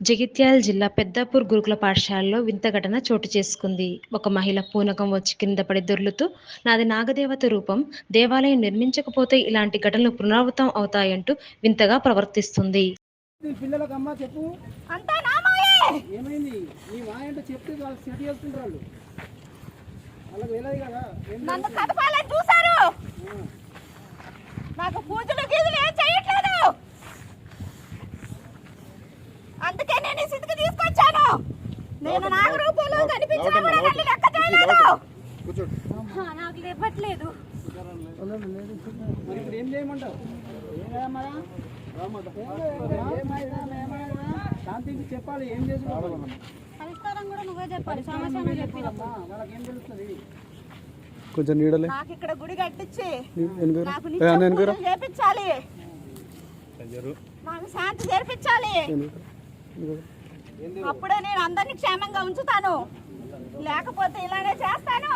జగిత్యాల జిల్లా పెద్దాపూర్ గురుకుల పాఠశాలలో వింత ఘటన చోటు చేసుకుంది. ఒక మహిళ పూనకం వచ్చి కింద పడి దొర్లుతూ నాది నాగదేవత రూపం దేవాలయం నిర్మించకపోతే ఇలాంటి ఘటనలు పునరావృతం అవుతాయంటూ వింతగా ప్రవర్తిస్తుంది. ఈ పిల్లలకు నాకు లేవట్లేదు మరి ఇప్పుడు ఏం చేయమంటావు? శాంతికి చెప్పాలి ఏం చేసుకోవాలి పరిష్కారం కూడా నువ్వే చెప్పాలి సమస్య నువ్వు చెప్పిన వాళ్ళకి ఏం తెలుస్తుంది? కొంచెం నీడలే. నాకు ఇక్కడ గుడి కట్టించి నాకు నిత్యం చేపించాలి. నాకు శాంతి చేర్పించాలి అప్పుడే నేను అందరినీ క్షేమంగా ఉంచుతాను. లేకపోతే ఇలానే చేస్తాను.